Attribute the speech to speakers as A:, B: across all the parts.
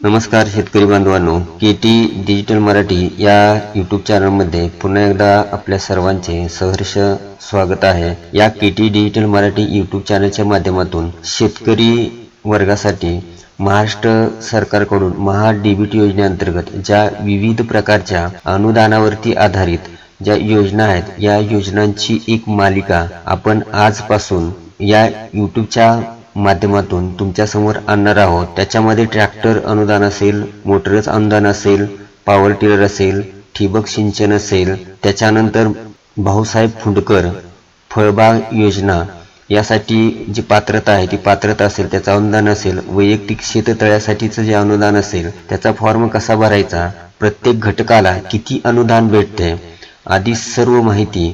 A: नमस्कार शेतकरी बांधवांनो. के टी डिजिटल मराठी या यूट्यूब चॅनलमध्ये पुन्हा एकदा आपल्या सर्वांचे सहर्ष स्वागत आहे. या K T digital Marathi YouTube चॅनलच्या माध्यमातून शेतकरी वर्गासाठी महाराष्ट्र सरकारकडून महा डीबीटी योजनेअंतर्गत ज्या विविध प्रकारच्या अनुदानावरती आधारित ज्या योजना आहेत या योजनांची एक मालिका आपण आजपासून या यूट्यूबच्या माध्यमातून तुमच्यासमोर आणणार आहोत. त्याच्यामध्ये ट्रॅक्टर अनुदान असेल मोटरच अनुदान असेल पॉवर टिलर असेल ठिबक सिंचन असेल त्याच्यानंतर भाऊसाहेब फुंडकर फळबाग योजना यासाठी जी पात्रता आहे ती पात्रता असेल त्याचं अनुदान असेल वैयक्तिक शेततळ्यासाठीचं जे अनुदान असेल त्याचा फॉर्म कसा भरायचा प्रत्येक घटकाला किती अनुदान भेटते आदी सर्व माहिती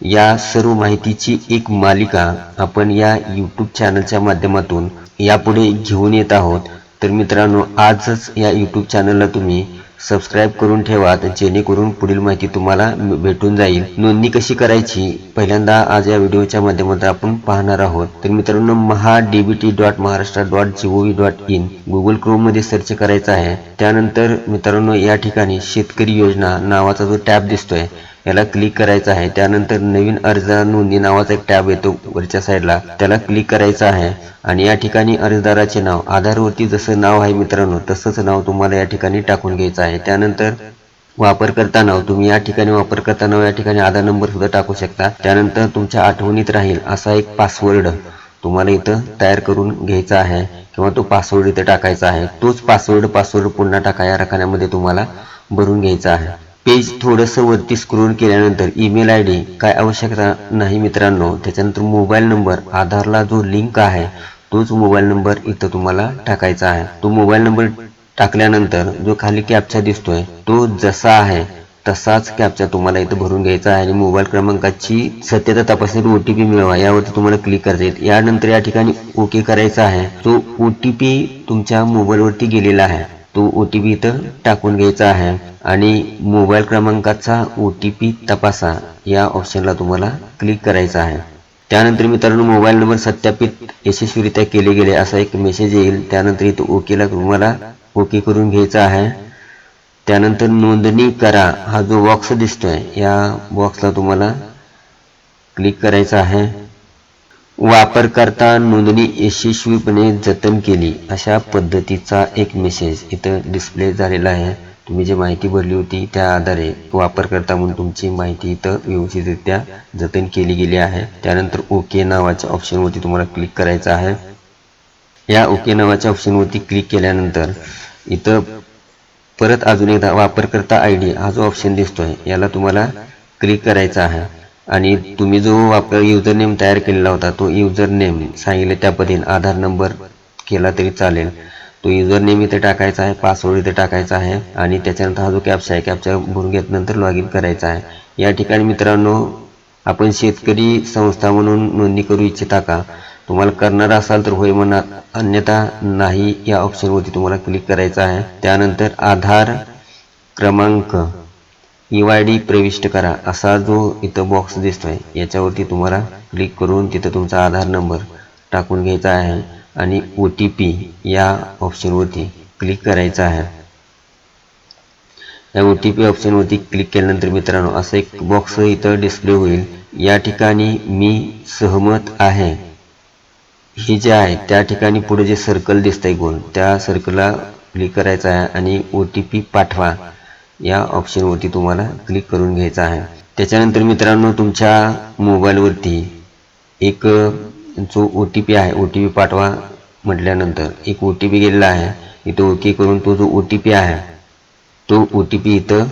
A: या सर्व माहितीची एक मालिका आपण या यूट्यूब चॅनलच्या माध्यमातून यापुढे घेऊन येत आहोत. तर मित्रांनो आजच या यूट्यूब चॅनलला तुम्ही सबस्क्राईब करून ठेवा जेणेकरून पुढील माहिती तुम्हाला भेटून जाईल. नोंदणी कशी करायची? पहिल्यांदा आज या व्हिडिओच्या माध्यमातून आपण पाहणार आहोत. तर मित्रांनो Maha DBT dot Maharashtra dot G O dot in Google क्रोममध्ये search करायचं आहे. त्यानंतर मित्रांनो या ठिकाणी शेतकरी योजना नावाचा जो टॅब दिसतोय याला क्लिक करायचं आहे. त्यानंतर नवीन अर्जदार नोंदणी नावाचा एक टॅब येतो वरच्या साईडला त्याला क्लिक करायचं आहे आणि या ठिकाणी अर्जदाराचे नाव आधारवरती जसं नाव आहे मित्रांनो तसंच नाव तुम्हाला या ठिकाणी टाकून घ्यायचं आहे. त्यानंतर वापरकर्ता नाव तुम्ही या ठिकाणी वापरकर्ता नाव या ठिकाणी आधार नंबर सुद्धा टाकू शकता. त्यानंतर तुमच्या आठवणीत राहील असा एक पासवर्ड तुम्हाला इथं तयार करून घ्यायचा आहे किंवा तो पासवर्ड इथं टाकायचा आहे. तोच पासवर्ड पासवर्ड पुन्हा टाका. या रखान्यामध्ये तुम्हाला भरून घ्यायचा आहे. पेज थोडंसं वरती स्क्रोल केल्यानंतर ईमेल आय डी काय आवश्यकता नाही मित्रांनो त्याच्यानंतर मोबाईल नंबर आधारला जो लिंक आहे तोच मोबाईल नंबर इथं तुम्हाला टाकायचा आहे. तो मोबाईल नंबर टाकल्यानंतर जो खाली कॅपचा दिसतोय तो जसा आहे तसाच कॅपचा तुम्हाला इथं भरून घ्यायचा आहे आणि मोबाईल क्रमांकाची सत्यता तपासण्यासाठी ओ टी पी मिळवा. यावरती तुम्हाला क्लिक करता येईल यानंतर या ठिकाणी ओके करायचा आहे. तो ओ टी पी तुमच्या मोबाईलवरती गेलेला आहे. तो ओ टी पी इथं टाकून घ्यायचा आहे आणि मोबाईल क्रमांकाचा ओ टी पी तपासा. या ऑप्शनला तुम्हाला क्लिक करायचा आहे. त्यानंतर मित्रांनो मोबाईल नंबर सत्यापित यशस्वीरित्या केले गेले असा एक मेसेज येईल. त्यानंतर इथं ओकेला तुम्हाला ओके करून घ्यायचा आहे. त्यानंतर नोंदणी करा. हा जो बॉक्स दिसतोय या बॉक्सला तुम्हाला क्लिक करायचा आहे. वापरकर्ता नोंदणी यशस्वीपणे जतन केली. अशा पद्धतीचा एक मेसेज इथं डिस्प्ले झालेला आहे. तुम्ही जी माहिती भरली होती त्या आधारे वापरकर्ता म्हणून तुमची माहिती इथं व्यवस्थितरित्या जतन केली गेली आहे. त्यानंतर ओके नावाच्या ऑप्शनवरती तुम्हाला क्लिक करायचं आहे. या ओके नावाच्या ऑप्शनवरती क्लिक केल्यानंतर इथं परत अजून एकदा वापरकर्ता आय डी हा जो ऑप्शन दिसतोय याला तुम्हाला क्लिक करायचा आहे. आणि तुम्ही जो वापर युजर नेम तयार केलेला होता तो युजर नेम सांगितले त्या पद्धतीने आधार नंबर केला तरी चालेल. तो युजर नेम इथे टाकायचा आहे पासवर्ड इथे टाकायचा आहे आणि त्याच्यानंतर हा जो कॅप्चा आहे कॅप्चा भरून घेतल्यानंतर लॉग इन करायचा आहे. या ठिकाणी मित्रांनो आपण शेतकरी संस्था म्हणून नोंदणी करू इच्छिता का? तुम्हाला करणार असाल तर होय म्हणा. अन्यथा नाही या ऑप्शनवरती तुम्हाला क्लिक करायचं आहे. त्यानंतर आधार क्रमांक ई वाय डी प्रविष्ट करा. असा जो इथं बॉक्स दिसतोय याच्यावरती तुम्हाला क्लिक करून तिथं तुमचा आधार नंबर टाकून घ्यायचा आहे आणि ओ टी पी या ऑप्शनवरती क्लिक करायचा आहे. या ओ टी पी ऑप्शनवरती क्लिक केल्यानंतर मित्रांनो असं एक बॉक्स इथं डिस्प्ले होईल. या ठिकाणी मी सहमत आहे. हे जे आहे त्या ठिकाणी पुढे जे सर्कल दिसतंय गोल त्या सर्कलला क्लिक करायचं आहे आणि ओ टी पी पाठवा. या ऑप्शनवरती तुम्हाला क्लिक करून घ्यायचं आहे. त्याच्यानंतर मित्रांनो तुमच्या मोबाईलवरती एक जो ओ टी पी आहे ओ टी पी पाठवा म्हटल्यानंतर एक ओ टी पी गेलेला आहे. इथं ओके करून तो जो ओ टी पी आहे तो ओ टी पी इथं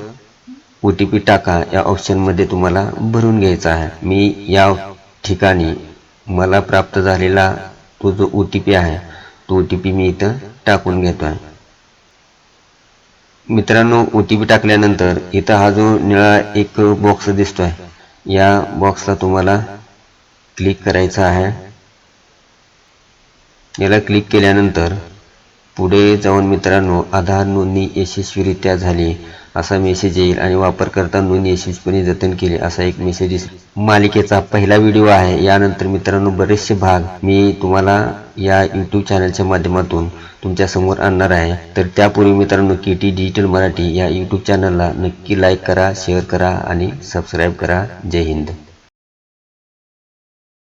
A: ओ टी पी टाका. या ऑप्शनमध्ये तुम्हाला भरून घ्यायचा आहे. मी या ठिकाणी मला प्राप्त झालेला तो जो ओ टी पी आहे तो ओ टी पी मी इथं टाकून घेतो आहे मित्रांनो ओ टी पी टाकल्यानंतर इथं हा जो निळा एक बॉक्स दिसतोय या बॉक्सला तुम्हाला क्लिक करायचं आहे. याला क्लिक केल्यानंतर पुढे जाऊन मित्रांनो आधार नोंदणी यशस्वीरित्या झाली. असा मेसेज येईल आणि वापरकर्ता नोंद यशस्वीपणे जतन केली असा एक मेसेज मालिकेचा पहिला व्हिडिओ आहे. यानंतर मित्रांनो बरेचसे भाग मी तुम्हाला या यूट्यूब चॅनलच्या माध्यमातून तुमच्यासमोर आणणार आहे. तर त्यापूर्वी मित्रांनो के टी डिजिटल मराठी या यूट्यूब चॅनलला नक्की लाईक करा शेअर करा आणि सबस्क्राईब करा. जय हिंद.